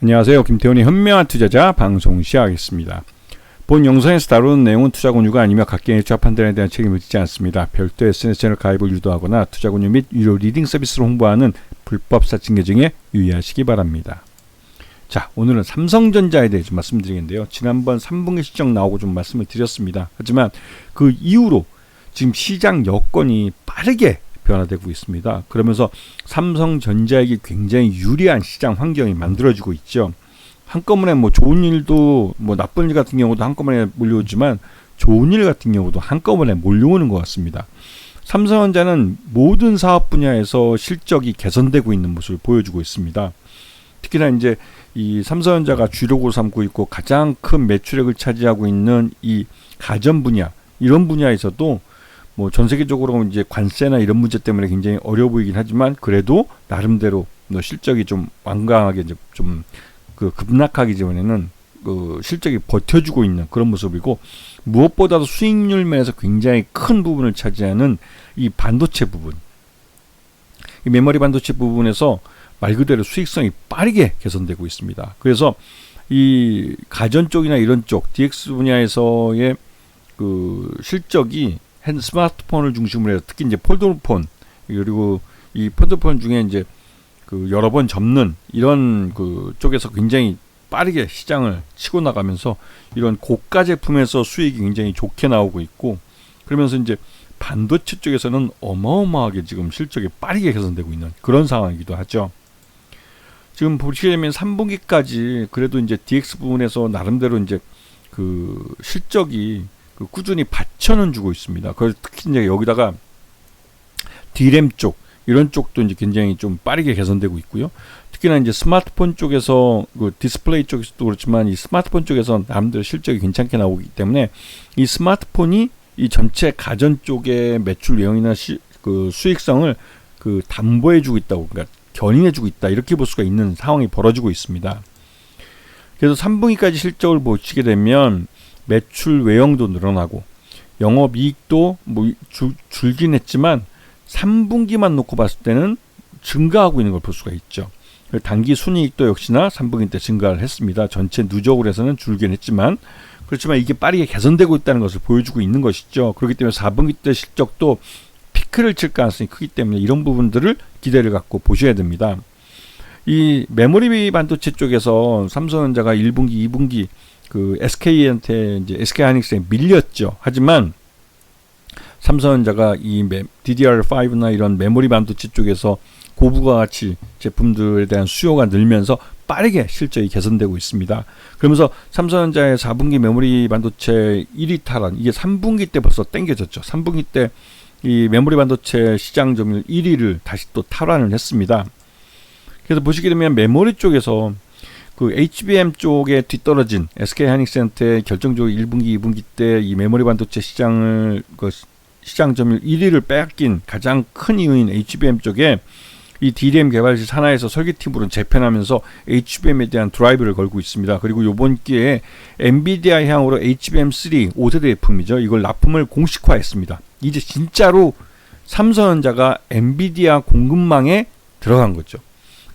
안녕하세요. 김태훈의 현명한 투자자 방송 시작하겠습니다. 본 영상에서 다루는 내용은 투자 권유가 아니며 각계의 투자 판단에 대한 책임을 지지 않습니다. 별도 SNS 채널 가입을 유도하거나 투자 권유 및 유료 리딩 서비스를 홍보하는 불법 사칭 계정에 유의하시기 바랍니다. 자, 오늘은 삼성전자에 대해 좀 말씀드리겠는데요. 지난번 3분기 실적 나오고 좀 말씀을 드렸습니다. 하지만 그 이후로 지금 시장 여건이 빠르게 변화되고 있습니다. 그러면서 삼성전자에게 굉장히 유리한 시장 환경이 만들어지고 있죠. 한꺼번에 뭐 좋은 일도 뭐 나쁜 일 같은 경우도 한꺼번에 몰려오지만 좋은 일 같은 경우도 한꺼번에 몰려오는 것 같습니다. 삼성전자는 모든 사업 분야에서 실적이 개선되고 있는 모습을 보여주고 있습니다. 특히나 이제 이 삼성전자가 주력으로 삼고 있고 가장 큰 매출액을 차지하고 있는 이 가전 분야 이런 분야에서도 뭐 전 세계적으로 이제 관세나 이런 문제 때문에 굉장히 어려워 보이긴 하지만 그래도 나름대로 뭐 실적이 좀 완강하게 이제 좀 그 급락하기 전에는 그 실적이 버텨주고 있는 그런 모습이고 무엇보다도 수익률 면에서 굉장히 큰 부분을 차지하는 이 반도체 부분 이 메모리 반도체 부분에서 말 그대로 수익성이 빠르게 개선되고 있습니다. 그래서 이 가전 쪽이나 이런 쪽 DX 분야에서의 그 실적이 핸 스마트폰을 중심으로 해서 특히 이제 폴더폰 그리고 이 폴더폰 중에 이제 그 여러 번 접는 이런 그 쪽에서 굉장히 빠르게 시장을 치고 나가면서 이런 고가 제품에서 수익이 굉장히 좋게 나오고 있고 그러면서 이제 반도체 쪽에서는 어마어마하게 지금 실적이 빠르게 개선되고 있는 그런 상황이기도 하죠. 지금 보시게 되면 3분기까지 그래도 이제 DX 부분에서 나름대로 이제 그 실적이 그 꾸준히 받쳐는 주고 있습니다. 그래서 특히 이제 여기다가 D램 쪽 이런 쪽도 이제 굉장히 좀 빠르게 개선되고 있고요. 특히나 이제 스마트폰 쪽에서 그 디스플레이 쪽에서도 그렇지만 이 스마트폰 쪽에서 나름대로 실적이 괜찮게 나오기 때문에 이 스마트폰이 이 전체 가전 쪽의 매출 시, 그 수익성을 그 담보해주고 있다고 그러니까 견인해주고 있다 이렇게 볼 수가 있는 상황이 벌어지고 있습니다. 그래서 3분기까지 실적을 보시게 되면 매출 외형도 늘어나고 영업 이익도 뭐 줄, 줄긴 했지만 3분기만 놓고 봤을 때는 증가하고 있는 걸 볼 수가 있죠. 단기 순이익도 역시나 3분기 때 증가를 했습니다. 전체 누적으로 해서는 줄긴 했지만 그렇지만 이게 빠르게 개선되고 있다는 것을 보여주고 있는 것이죠. 그렇기 때문에 4분기 때 실적도 피크를 칠 가능성이 크기 때문에 이런 부분들을 기대를 갖고 보셔야 됩니다. 이 메모리 반도체 쪽에서 삼성전자가 1분기, 2분기 그 SK한테 이제 SK 하이닉스에 밀렸죠. 하지만 삼성전자가 이 DDR5나 이런 메모리 반도체 쪽에서 고부가 가치 제품들에 대한 수요가 늘면서 빠르게 실적이 개선되고 있습니다. 그러면서 삼성전자의 4분기 메모리 반도체 1위 탈환 이게 3분기 때 벌써 땡겨졌죠. 3분기 때 이 메모리 반도체 시장 점유율 1위를 다시 또 탈환을 했습니다. 그래서 보시게 되면 메모리 쪽에서 그 HBM 쪽에 뒤떨어진 SK 하이닉스한테 결정적으로 1분기, 2분기 때 이 메모리 반도체 시장을 그 시장 점유율 1위를 빼앗긴 가장 큰 이유인 HBM 쪽에 이 DRAM 개발실 산하에서 설계팀으로 재편하면서 HBM에 대한 드라이브를 걸고 있습니다. 그리고 이번 기회에 엔비디아 향으로 HBM3 5세대 제품이죠. 이걸 납품을 공식화했습니다. 이제 진짜로 삼성전자가 엔비디아 공급망에 들어간 거죠.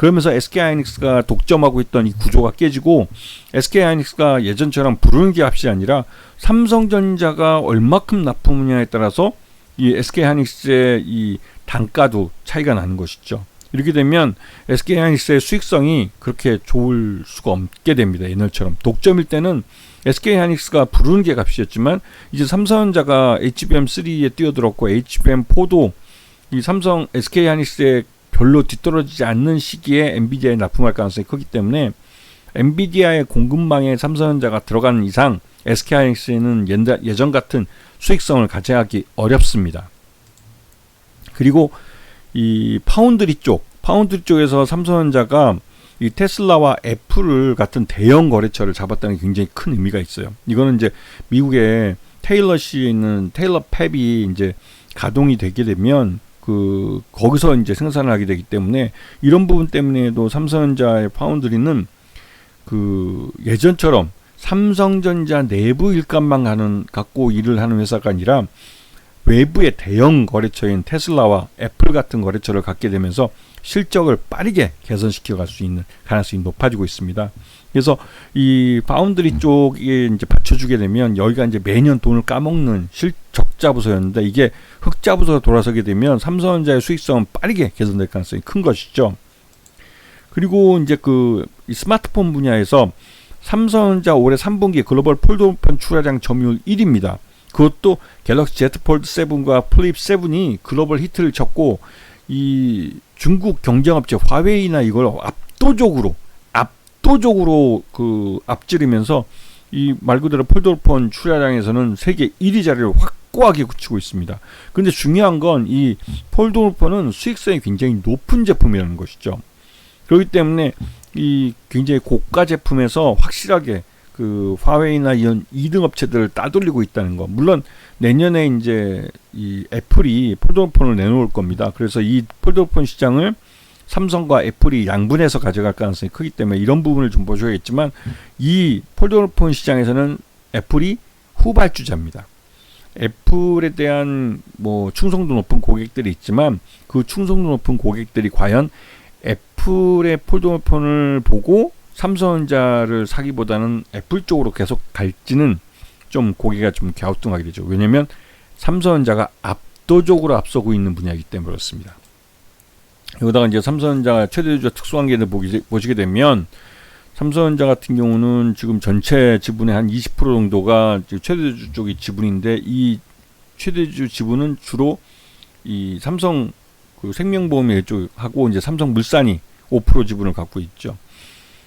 그러면서 SK 하이닉스가 독점하고 있던 이 구조가 깨지고 SK 하이닉스가 예전처럼 부르는 게 값이 아니라 삼성전자가 얼마큼 납품하냐에 따라서 이 SK 하이닉스의 이 단가도 차이가 나는 것이죠. 이렇게 되면 SK 하이닉스의 수익성이 그렇게 좋을 수가 없게 됩니다. 옛날처럼 독점일 때는 SK 하이닉스가 부르는 게 값이었지만 이제 삼성전자가 HBM3에 뛰어들었고 HBM4도 이 삼성 SK 하이닉스의 별로 뒤떨어지지 않는 시기에 엔비디아에 납품할 가능성이 크기 때문에 엔비디아의 공급망에 삼성전자가 들어가는 이상 SK 하이닉스는 예전 같은 수익성을 가져가기 어렵습니다. 그리고 이 파운드리 쪽, 파운드리 쪽에서 삼성전자가 이 테슬라와 애플을 같은 대형 거래처를 잡았다는 게 굉장히 큰 의미가 있어요. 이거는 이제 미국의 테일러시에 있는 테일러 팹이 이제 가동이 되게 되면 그 거기서 이제 생산을 하게 되기 때문에 이런 부분 때문에도 삼성전자의 파운드리는 그 예전처럼 삼성전자 내부 일감만 가는 갖고 일을 하는 회사가 아니라 외부의 대형 거래처인 테슬라와 애플 같은 거래처를 갖게 되면서 실적을 빠르게 개선시켜 갈 수 있는 가능성이 높아지고 있습니다. 그래서 이 파운드리 쪽에 이제 받쳐주게 되면 여기가 이제 매년 돈을 까먹는 실 적자 부서였는데 이게 흑자 부서가 돌아서게 되면 삼성전자의 수익성은 빠르게 개선될 가능성이 큰 것이죠. 그리고 이제 그 스마트폰 분야에서 삼성전자 올해 3분기 글로벌 폴더폰 출하량 점유율 1위입니다. 그것도 갤럭시 Z 폴드 7과 플립 7이 글로벌 히트를 쳤고 이 중국 경쟁업체 화웨이나 이걸 압도적으로 압도적으로 그 앞지르면서 이 말 그대로 폴더폰 출하량에서는 세계 1위 자리를 확고하게 굳히고 있습니다. 근데 중요한 건 이 폴더폰은 수익성이 굉장히 높은 제품이라는 것이죠. 그렇기 때문에 이 굉장히 고가 제품에서 확실하게 그 화웨이나 이런 2등 업체들을 따돌리고 있다는 거. 물론 내년에 이제 이 애플이 폴더폰을 내놓을 겁니다. 그래서 이 폴더폰 시장을 삼성과 애플이 양분해서 가져갈 가능성이 크기 때문에 이런 부분을 좀 보셔야겠지만 이 폴더폰 시장에서는 애플이 후발주자입니다. 애플에 대한 뭐 충성도 높은 고객들이 있지만 그 충성도 높은 고객들이 과연 애플의 폴더폰을 보고 삼성전자를 사기보다는 애플 쪽으로 계속 갈지는 좀 고개가 좀 갸우뚱하게 되죠. 왜냐하면 삼성전자가 압도적으로 앞서고 있는 분야이기 때문에 그렇습니다. 여기다가 이제 삼성전자가 최대주주 특수관계를 보기, 보시게 되면 삼성전자 같은 경우는 지금 전체 지분의 한 20% 정도가 최대주 쪽이 지분인데 이 최대주 지분은 주로 이 삼성 그 생명보험이 이쪽하고 이제 삼성물산이 5% 지분을 갖고 있죠.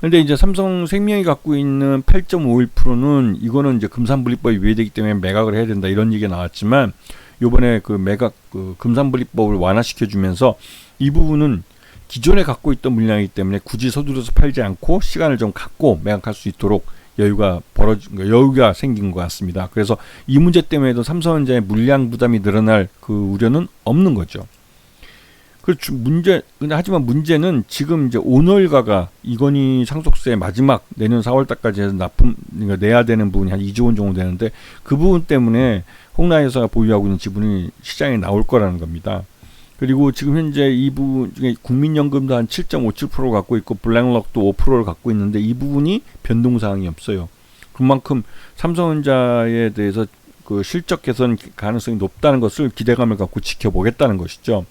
근데 이제 삼성생명이 갖고 있는 8.51%는 이거는 이제 금산분리법이 위배되기 때문에 매각을 해야 된다 이런 얘기가 나왔지만 요번에 그 매각 그 금산분리법을 완화시켜 주면서 이 부분은 기존에 갖고 있던 물량이기 때문에 굳이 서두르서 팔지 않고 시간을 좀 갖고 매각할 수 있도록 여유가 벌어진 여유가 생긴 것 같습니다. 그래서 이 문제 때문에도 삼성전자의 물량 부담이 늘어날 그 우려는 없는 거죠. 그 문제 근데 하지만 문제는 지금 이제 오늘가가 이건희 상속세 마지막 내년 4월 달까지 해서 납품 그러니까 내야 되는 부분이 한 2조 원 정도 되는데 그 부분 때문에 홍라 회사가 보유하고 있는 지분이 시장에 나올 거라는 겁니다. 그리고 지금 현재 이 부분 중에 국민연금도 한 7.57% 갖고 있고 블랙록도 5%를 갖고 있는데 이 부분이 변동 사항이 없어요. 그만큼 삼성전자에 대해서 그 실적 개선 가능성이 높다는 것을 기대감을 갖고 지켜보겠다는 것이죠.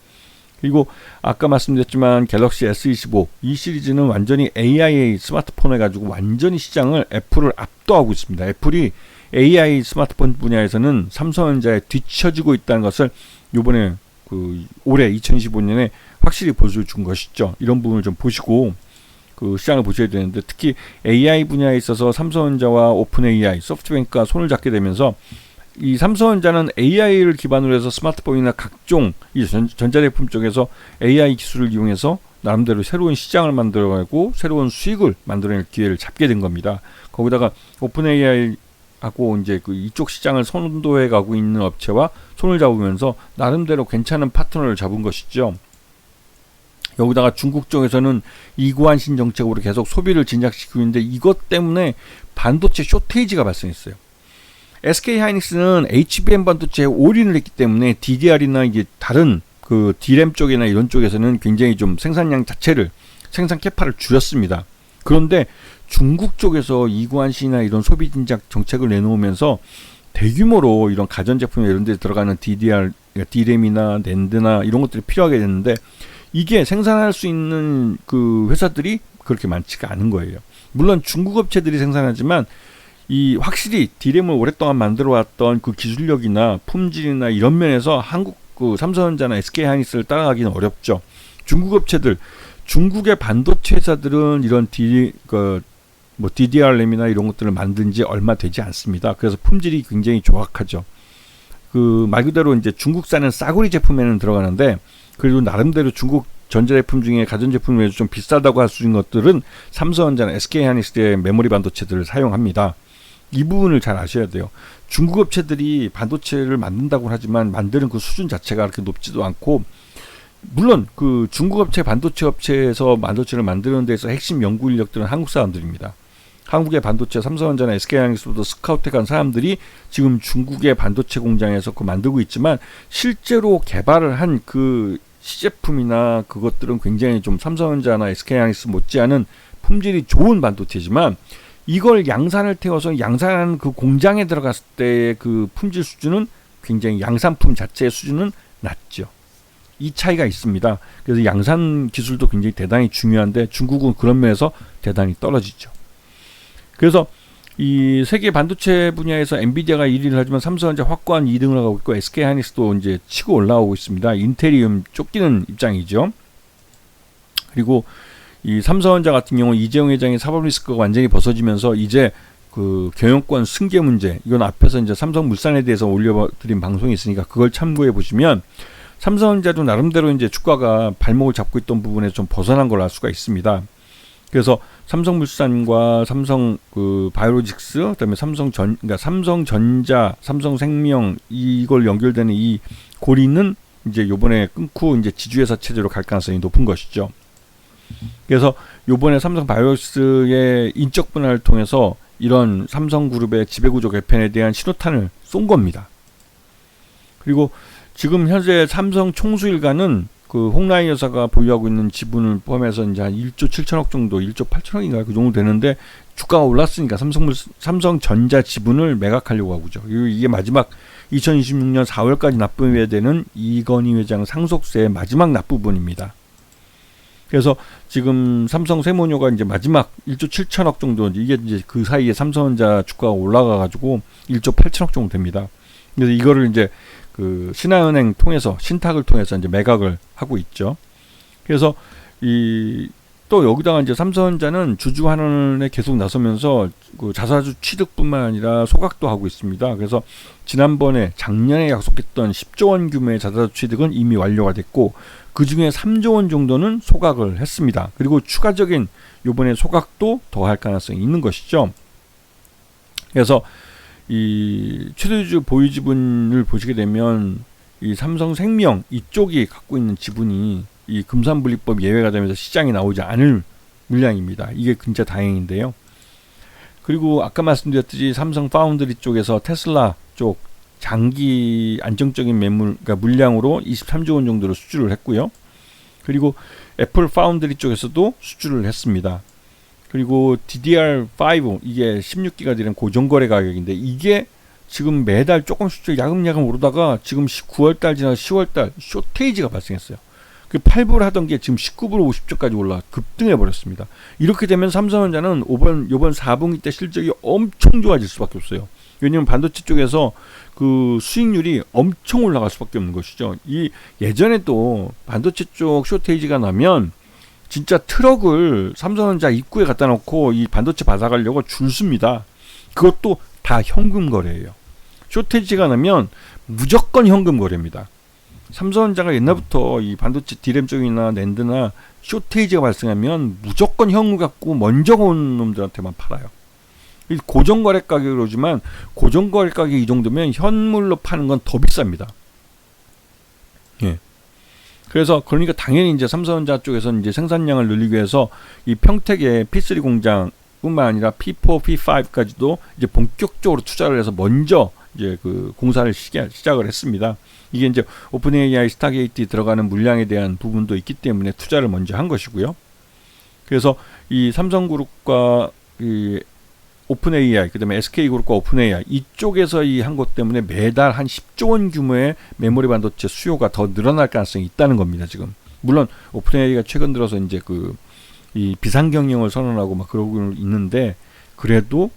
그리고 아까 말씀드렸지만 갤럭시 S25 이 시리즈는 완전히 AI 스마트폰 해가지고 완전히 시장을 애플을 압도하고 있습니다. 애플이 AI 스마트폰 분야에서는 삼성전자에 뒤처지고 있다는 것을 이번에 그 올해 2025년에 확실히 보여준 것이죠. 이런 부분을 좀 보시고 그 시장을 보셔야 되는데 특히 AI 분야에 있어서 삼성전자와 오픈 AI, 소프트뱅크가 손을 잡게 되면서 이 삼성전자는 AI를 기반으로 해서 스마트폰이나 각종 이 전, 전자제품 쪽에서 AI 기술을 이용해서 나름대로 새로운 시장을 만들어가고 새로운 수익을 만들어낼 기회를 잡게 된 겁니다. 거기다가 오픈 AI 하고 이제 그 이쪽 시장을 선도해 가고 있는 업체와 손을 잡으면서 나름대로 괜찮은 파트너를 잡은 것이죠. 여기다가 중국 쪽에서는 이구한신 정책으로 계속 소비를 진작시키고 있는데 이것 때문에 반도체 쇼테이지가 발생했어요. SK 하이닉스는 HBM 반도체에 올인을 했기 때문에 DDR이나 이게 다른 그 D램 쪽이나 이런 쪽에서는 굉장히 좀 생산량 자체를 생산 캐파를 줄였습니다. 그런데 중국 쪽에서 이구한시나 이런 소비 진작 정책을 내놓으면서 대규모로 이런 가전제품 이런 데 들어가는 DDR, D램이나 낸드나 이런 것들이 필요하게 됐는데 이게 생산할 수 있는 그 회사들이 그렇게 많지가 않은 거예요. 물론 중국 업체들이 생산하지만 이 확실히 디램을 오랫동안 만들어 왔던 그 기술력이나 품질이나 이런 면에서 한국 그 삼성전자나 SK 하이닉스를 따라가기는 어렵죠. 중국 업체들 중국의 반도체 회사들은 이런 디, 그, 뭐 DDR램이나 이런 것들을 만든 지 얼마 되지 않습니다. 그래서 품질이 굉장히 조악하죠. 그 말 그대로 이제 중국산은 싸구리 제품에는 들어가는데 그래도 나름대로 중국 전자제품 중에 가전제품 중에 좀 비싸다고 할 수 있는 것들은 삼성전자나 SK 하이닉스의 메모리 반도체들을 사용합니다. 이 부분을 잘 아셔야 돼요. 중국 업체들이 반도체를 만든다고 하지만 만드는 그 수준 자체가 그렇게 높지도 않고 물론 그 중국 업체 반도체 업체에서 반도체를 만드는 데서 핵심 연구 인력들은 한국 사람들입니다. 한국의 반도체 삼성전자나 SK하이닉스부터 스카우트한 사람들이 지금 중국의 반도체 공장에서 그 만들고 있지만 실제로 개발을 한 그 시제품이나 그것들은 굉장히 좀 삼성전자나 SK하이닉스 못지않은 품질이 좋은 반도체지만 이걸 양산을 태워서 양산하는 그 공장에 들어갔을 때의 그 품질 수준은 굉장히 양산품 자체의 수준은 낮죠. 이 차이가 있습니다. 그래서 양산 기술도 굉장히 대단히 중요한데 중국은 그런 면에서 대단히 떨어지죠. 그래서 이 세계 반도체 분야에서 엔비디아가 1위를 하지만 삼성전자 확고한 2등을 하고 있고 SK 하이닉스도 이제 치고 올라오고 있습니다. 인테리움 쫓기는 입장이죠. 그리고 이 삼성전자 같은 경우 이재용 회장의 사법 리스크가 완전히 벗어지면서 이제 그 경영권 승계 문제 이건 앞에서 이제 삼성물산에 대해서 올려드린 방송이 있으니까 그걸 참고해 보시면 삼성전자도 나름대로 이제 주가가 발목을 잡고 있던 부분에 좀 벗어난 걸 알 수가 있습니다. 그래서 삼성물산과 삼성 그 바이오로직스 그다음에 삼성전 그러니까 삼성전자, 삼성생명 이걸 연결되는 이 고리는 이제 요번에 끊고 이제 지주회사 체제로 갈 가능성이 높은 것이죠. 그래서 요번에 삼성 바이오스의 인적 분할을 통해서 이런 삼성그룹의 지배구조 개편에 대한 신호탄을 쏜 겁니다. 그리고 지금 현재 삼성 총수 일가는 그 홍라인 여사가 보유하고 있는 지분을 포함해서 이제 한 1조 7천억 정도, 1조 8천억인가 그 정도 되는데 주가가 올랐으니까 삼성 삼성전자 지분을 매각하려고 하고죠. 이게 마지막 2026년 4월까지 납부해야 되는 이건희 회장 상속세의 마지막 납부분입니다. 그래서 지금 삼성 세모녀가 이제 마지막 1조 7천억 정도 이게 이제 그 사이에 삼성전자 주가가 올라가 가지고 1조 8천억 정도 됩니다. 그래서 이거를 이제 그 신한은행 통해서 신탁을 통해서 이제 매각을 하고 있죠. 그래서 이 또 여기다가 이제 삼성전자는 주주 환원에 계속 나서면서 그 자사주 취득뿐만 아니라 소각도 하고 있습니다. 그래서 지난번에 작년에 약속했던 10조 원 규모의 자사주 취득은 이미 완료가 됐고 그 중에 3조 원 정도는 소각을 했습니다. 그리고 추가적인 요번에 소각도 더할 가능성이 있는 것이죠. 그래서 이 최대주 보유 지분을 보시게 되면 이 삼성생명 이쪽이 갖고 있는 지분이 이 금산분리법 예외가 되면서 시장에 나오지 않을 물량입니다. 이게 진짜 다행인데요. 그리고 아까 말씀드렸듯이 삼성 파운드리 쪽에서 테슬라 쪽 장기 안정적인 매물 그러니까 물량으로 23조 원 정도로 수주를 했고요. 그리고 애플 파운드리 쪽에서도 수주를 했습니다. 그리고 DDR5 이게 16기가 되는 고정거래 가격인데 이게 지금 매달 조금씩 야금야금 오르다가 지금 9월달 지나 10월달 쇼테이지가 발생했어요. 그 8불 하던 게 지금 19불 50조까지 올라 급등해 버렸습니다. 이렇게 되면 삼성전자는 이번 요번 4분기 때 실적이 엄청 좋아질 수밖에 없어요. 왜냐하면 반도체 쪽에서 그 수익률이 엄청 올라갈 수밖에 없는 것이죠. 이 예전에 또 반도체 쪽 쇼테이지가 나면 진짜 트럭을 삼성전자 입구에 갖다 놓고 이 반도체 받아가려고 줄 씁니다. 그것도 다 현금 거래예요. 쇼테지가 나면 무조건 현금 거래입니다. 삼성전자가 옛날부터 이 반도체 디램 쪽이나 랜드나 쇼테이지가 발생하면 무조건 현금 갖고 먼저 온 놈들한테만 팔아요. 고정거래 가격으로지만 고정거래 가격 이 정도면 현물로 파는 건 더 비쌉니다. 예. 그래서 그러니까 당연히 이제 삼성전자 쪽에서 이제 생산량을 늘리기 위해서 이 평택의 P3 공장뿐만 아니라 P4, P5까지도 이제 본격적으로 투자를 해서 먼저 이제 그 공사를 시작을 했습니다. 이게 이제 오픈 AI 스타게이트 들어가는 물량에 대한 부분도 있기 때문에 투자를 먼저 한 것이고요. 그래서 이 삼성그룹과 이 오픈 AI, 그다음에 SK 그룹과 오픈 AI 이쪽에서 이 한 것 때문에 매달 한 10조 원 규모의 메모리 반도체 수요가 더 늘어날 가능성이 있다는 겁니다. 지금 물론 오픈 AI가 최근 들어서 이제 그 이 비상 경영을 선언하고 막 그러고 있는데 그래도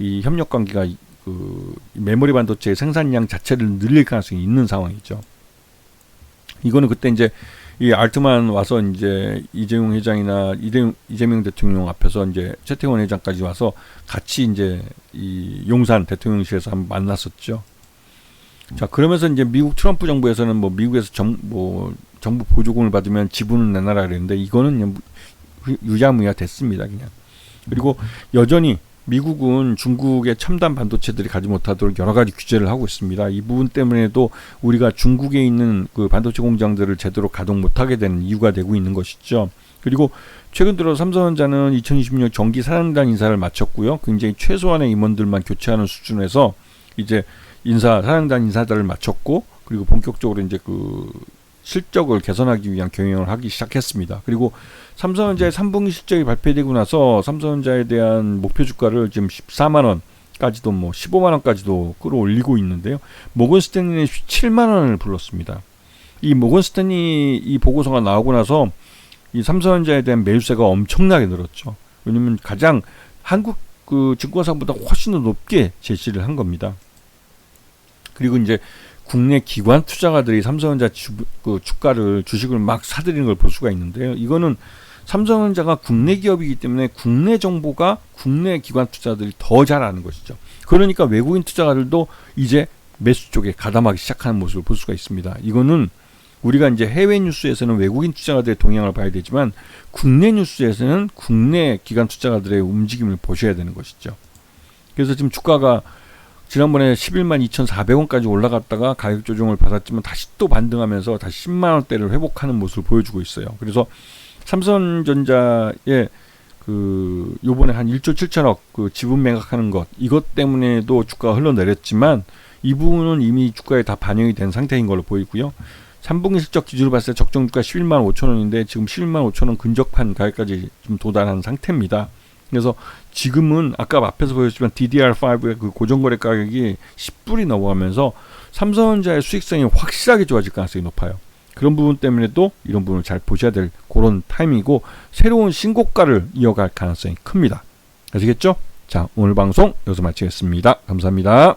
이 협력 관계가 그 메모리 반도체의 생산량 자체를 늘릴 가능성이 있는 상황이죠. 이거는 그때 이제 이 알트만 와서 이제 이재용 회장이나 이재용, 이재명 대통령 앞에서 이제 최태원 회장까지 와서 같이 이제 이 용산 대통령실에서 한번 만났었죠. 자 그러면서 이제 미국 트럼프 정부에서는 뭐 미국에서 정 뭐 정부 보조금을 받으면 지분을 내놔라 그랬는데 이거는 유야무야 됐습니다 그냥. 그리고 여전히 미국은 중국의 첨단 반도체들이 가지 못하도록 여러 가지 규제를 하고 있습니다. 이 부분 때문에도 우리가 중국에 있는 그 반도체 공장들을 제대로 가동 못하게 되는 이유가 되고 있는 것이죠. 그리고 최근 들어 삼성전자는 2026년 정기 사령단 인사를 마쳤고요. 굉장히 최소한의 임원들만 교체하는 수준에서 이제 인사 사령단 인사들을 마쳤고 그리고 본격적으로 이제 그 실적을 개선하기 위한 경영을 하기 시작했습니다. 그리고 삼성전자의 3분기 실적이 발표되고 나서 삼성전자에 대한 목표 주가를 지금 14만 원 까지도 뭐 15만 원까지도 끌어올리고 있는데요. 모건 스탠리는 7만 원을 불렀습니다. 이 모건 스탠리 이 보고서가 나오고 나서 이 삼성전자에 대한 매수세가 엄청나게 늘었죠. 왜냐면 가장 한국 그 증권사보다 훨씬 더 높게 제시를 한 겁니다. 그리고 이제 국내 기관 투자가들이 삼성전자 주, 그 주가를 주식을 막 사들이는 걸 볼 수가 있는데요. 이거는 삼성전자가 국내 기업이기 때문에 국내 정보가 국내 기관 투자들이 더 잘 아는 것이죠. 그러니까 외국인 투자가들도 이제 매수 쪽에 가담하기 시작하는 모습을 볼 수가 있습니다. 이거는 우리가 이제 해외 뉴스에서는 외국인 투자가들의 동향을 봐야 되지만 국내 뉴스에서는 국내 기관 투자가들의 움직임을 보셔야 되는 것이죠. 그래서 지금 주가가 지난번에 11만 2,400원까지 올라갔다가 가격 조정을 받았지만 다시 또 반등하면서 다시 10만 원대를 회복하는 모습을 보여주고 있어요. 그래서 삼성전자의 그 요번에 한 1조 7천억 그 지분 매각하는 것 이것 때문에도 주가가 흘러내렸지만 이 부분은 이미 주가에 다 반영이 된 상태인 걸로 보이고요. 3분기 실적 기준으로 봤을 때 적정 주가 11만 5천 원인데 지금 11만 5천 원 근접한 가격까지 좀 도달한 상태입니다. 그래서 지금은 아까 앞에서 보였지만 DDR5의 그 고정거래 가격이 10불이 넘어가면서 삼성전자의 수익성이 확실하게 좋아질 가능성이 높아요. 그런 부분 때문에도 이런 부분을 잘 보셔야 될 그런 타이밍이고 새로운 신고가를 이어갈 가능성이 큽니다. 아시겠죠? 자, 오늘 방송 여기서 마치겠습니다. 감사합니다.